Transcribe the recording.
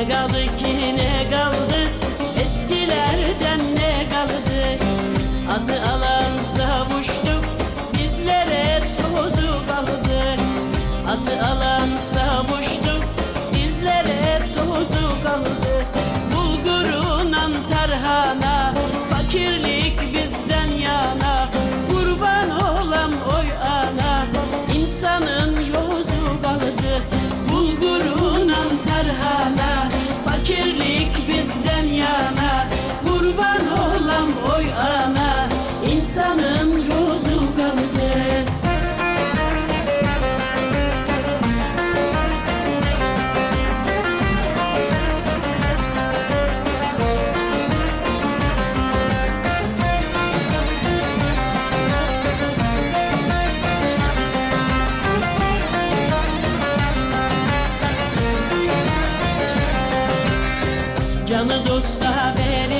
Ne kaldı ki ne kaldı? Eskilerden ne kaldı? Adı alan savuştuk Bizlere tozu kaldı. Adı alan savuştuk Bizlere tozu kaldı. Bulgurundan tarhana Fakirlik bizden yana. Kurban olam oy ana insanın yozu kaldı. Bulgurundan tarhana Canı dosta verin